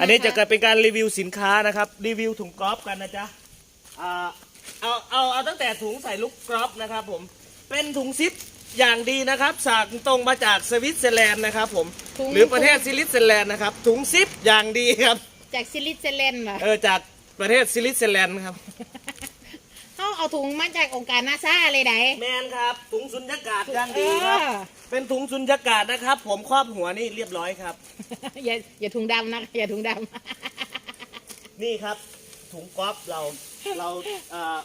อันนี้จะเกิดเป็นการรีวิวสินค้านะครับ รีวิวถุงกรอบกันนะจ๊ะอ่าเอาเอาเอาตั้งแต่ถุงใส่ลูกกรอบนะครับผมเป็นถุงซิปอย่างดีนะครับสั่งตรงมาจากสวิตเซอร์แลนด์นะครับผมถุง หรือประเทศสวิตเซอร์แลนด์นะครับถุงซิปอย่างดีครับจากซิลิเซเลนเหรอเออจากประเทศสวิตเซอร์แลนด์ครับเขาเอาถุงมาจากองค์การนาซาเลยไหนแมนครับถุงสุญญากาศอย่างดีครับ เออ เป็นถุงสุญญากาศนะครับ ผมครอบหัวนี่เรียบร้อยครับ อย่าอย่าถุงดำนะอย่าถุงดนี่ครับ ถุงกอล์ฟเราเราเอ่อ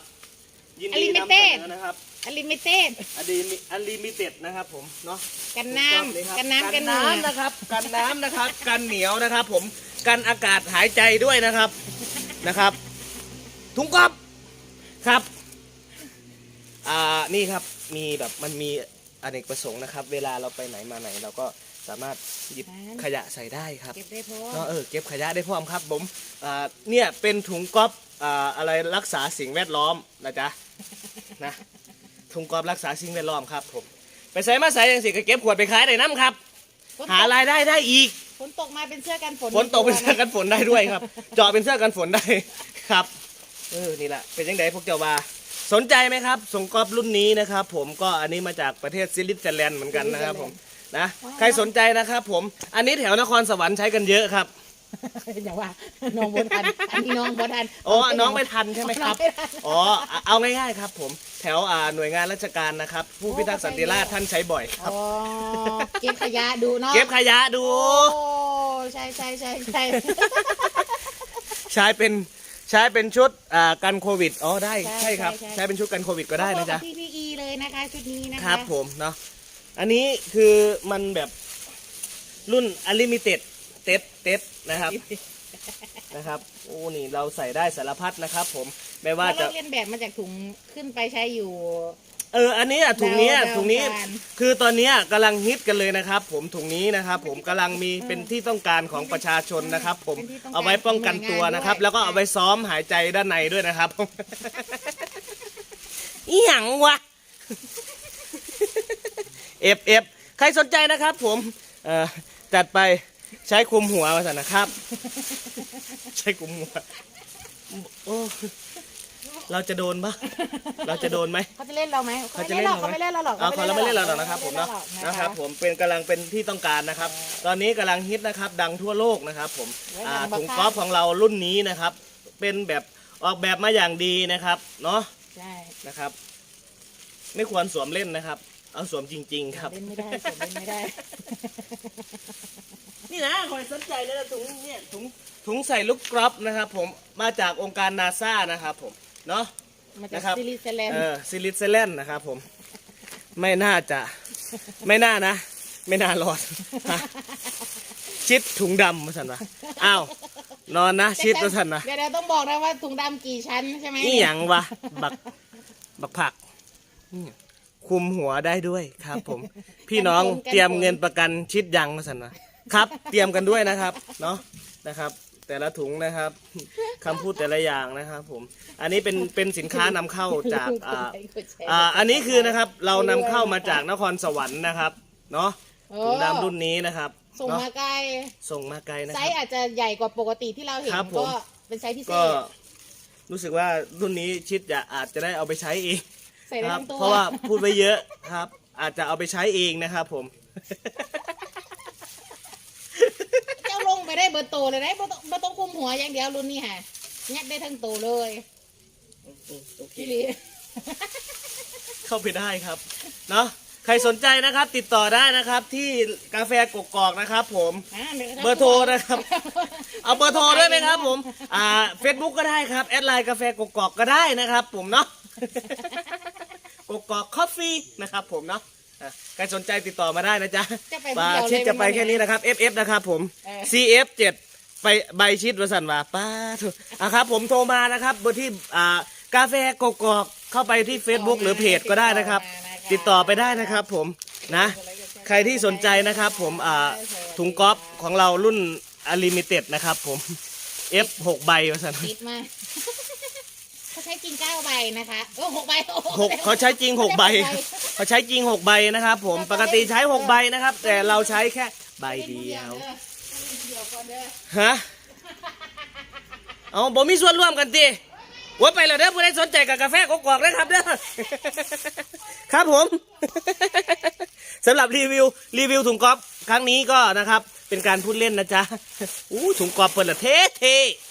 ยินำอดีลิมินำเสเต็ดนอนะครับอลิมิเต็ดอันดีอันลิมิเต็ดนะครับ ผมเนาะ กันน้ถุงก๊อฟครับำกันน้ำกันเหน้งื่อนะครับ กันน้ำนะครับ กันเหนียวนะครับ ผม กันอากาศหายใจด้วยนะครับ นะครับ ถุงกอล์ฟครับ อ่า นี่ครับ มีแบบมันมี อเนกประสงค์นะครับ เวลาเราไปไหนมาไหน เราก็สามารถหยิบขยะใส่ได้ครับเก็บได้พอเนาะเออเก็บขยะได้พร้อมครับผมอ่าเนี่ยเป็นถุงก๊อฟอ่าอะไรรักษาสิ่งแวดล้อมนะจ๊ะนะถุงก๊อฟรักษาสิ่งแวดล้อมครับผมไปใส่มาใส่ยังสิก็เก็บขวดไปขายได้น้ำครับฝนตกหารายได้ได้อีกฝนตกมาเป็นเสื้อกันฝนฝนตกเป็นเสื้อกันฝนได้ด้วยครับ เจาะเป็นเสื้อกันฝนได้ครับเออนี่แหละเป็นยังไงพวกเจ้าว่า สนใจไหมครับส่งก๊อฟรุ่นนี้นะครับ ผมก็อันนี้มาจากประเทศซิลิสเซอร์แลนด์เหมือนกันนะครับผมนะใครสนใจนะครับผมอันนี้แถวนครสวรรค์ใช้กันเยอะครับอย่างว่าน้องบนทันอันนี้น้องบนทันอ๋อน้องไม่ทันใช่ไหมครับน้องไม่ทันอ๋อเอาง่ายๆครับ ผมแถวอ่าหน่วยงานราชการนะครับ ผู้พิทักษ์สันติราษฎร์ท่านใช้บ่อยครับอ๋อเก็บขยะดูเนาะเก็บขยะดูโอ้ใช่ใช่ใช่ใช่ใช้เป็น ใช้เป็นชุดอ่ากันโควิดอ๋อได้ใช่ครับใช้เป็นชุดกันโควิดก็ได้นะจ๊ะ พี่ PPE เลยนะคะชุดนี้นะคะครับผมเนาะอันนี้คือมันแบบรุ่นอลิมิเต็ดเต็ดเต็ดนะครับ นะครับโอ้นี่เราใส่ได้สารพัดนะครับ ผมไม่ว่าว่าจะจะเรียนแบบมาจากถุงขึ้นไปใช้อยู่ เอออันนี้อะถุงเนี้ยดาวถุงนี้ดาวการคือตอนเนี้ยกำลังฮิตกันเลยนะครับ ผมถุงนี้นะครับ ผมกำลังมีเป็นที่ต้องการของประชาชนนะครับ ผมเป็นที่ต้องการเอาไว้ป้องกันตัวนะครับ ของหน่วยงานด้วย แล้วก็เอาไว้ซ้อมหายใจด้านในด้วยนะครับ อีหยังวะเอฟเอฟใครสนใจนะครับ ผมเอ่อจัดไปใช้คลุมหัวมาสันนะครับ ใช้คลุมหัวโอ้ เราจะโดนปะเราจะโดนไหม เขาจะเล่นเราไหมเขาจะเล่นเราเขาไม่เล่นเราหรอกเอาเขาเราไม่เล่นเราหรอกนะครับผมเนาะนะนะคครัรับบผมเป็นกำลังเป็นที่ต้องการนะครับ ตอนนี้กำลังฮิตนะครับ ดังทั่วโลกนะครับ ผมไว้อ่าหลังบักถุงข้าวกอล์ฟของเรารุ่นนี้นะครับ เป็นแบบออกแบบมาอย่างดีนะครับเนาะใช่นะครับ ไม่ควรสวมเล่นนะครับ เอาสวมจริง ๆ ครับ เล่นไม่ได้เล่นไม่ได้ นี่นะคอยสนใจเลยนะถุงเนี่ยถุงถุงใส่ลูกกรอบนะครับ ผมมาจากองค์การนาซานะครับผม เนาะ มาจากนะครับ ซิลิเซเลนเออซิลิเซเลนนะครับผม ไม่น่าจะ ไม่น่านะ ไม่น่ารอดฮะชิดถุงดำมาสันวะอ้าว นอนนะ ชิดมาสันนะเดี๋ยวเดี๋ยวต้องบอกนะว่าถุงดำกี่ชั้นใช่ไหมนี่หยังวะ บัก บักผักนี่คุมหัวได้ด้วยครับผม พี่น้องเตรียมเงินประกันชิดยังมาสันนะครับ เตรียมกันด้วยนะครับ เนาะนะครับ แต่ละถุงนะครับ คำพูดแต่ละอย่างนะครับผม อันนี้เป็นเป็นสินค้านำเข้าจากอ่าอ่าอันนี้คือนะครับเรานำเข้ามาจากนครสวรรค์นะครับเนาะโอ้ถุงดำรุ่นนี้นะครับส่งเนาะมาไกลส่งมาไกลนะไซครับ ส์อาจจะใหญ่กว่าปกติที่เราเห็นครับผม ก็เป็นไซส์พิเศก็ษรู้สึกว่ารุ่นนี้ชิดจะอาจจะได้เอาไปใช้เองใส่ได้ครับ ทั้งตัวเพราะว่าพูดไว้เยอะครับ อาจจะเอาไปใช้เองนะครับผม เจ้า ลงไปได้เบอร์โตเลยนะบ่ต้องบ่ต้องคุมหัวอย่างเดียวรุ่นนี้ค่ะยัดได้ทั้งโตเลยพี่ลีเข้าไปได้ครับเนาะใครสนใจนะครับ ติดต่อได้นะครับที่กาแฟกกอกนะครับ ผม อ่าดี๋ยวเบอร์โทรนะครับ เอาเบอร์โทรด้วยไหมครับ ผม อ่าเฟซบุ๊กก็ได้ครับแอดไลน์กาแฟกกอกก็ได้นะครับ ผมเนาะ กกอกคอฟฟี่นะครับ ผมเนาะ อะใครสนใจติดต่อมาได้นะจ๊ะจะไปปลาเดียวเลยชิดจะไปแค่นี้นะครับ FF นะครับผม เออ CF 7ไปใบชิดวสันว่าป้าถูกอะครับ ผมโทรมานะครับเบอร์ที่อ่ากาแฟกกอกเข้าไปที่ Facebook หรือเพจก็ได้นะครับ ติดต่อไปได้นะครับ ผมนะ ใครที่สนใจนะครับผมอ่าถุงก๊อฟของเรารุ่นอลิมิเต็ดนะครับผม F 6ใบวสัน ติดมา เขาใช้จริงเก้าใบนะคะโอ้หกใบโอ้หกเขาใช้จริงหกใบเขาใช้จริงหกใบนะครับ ผมปกติใช้หกใบนะครับ แต่เราใช้แค่ใบเดียวเดียวก่อนเด้อฮะเอาบ่มีส่วนร่วมกันติว่าไปแล้วเด้อผู้ใดสนใจกับกาแฟกอกๆนะครับเด้อครับผมสำหรับรีวิวรีวิวถุงกอล์ฟครั้งนี้ก็นะครับ เป็นการพูดเล่นนะจ๊ะอู้ถุงกอล์ฟเปิดละเท่เท่ๆ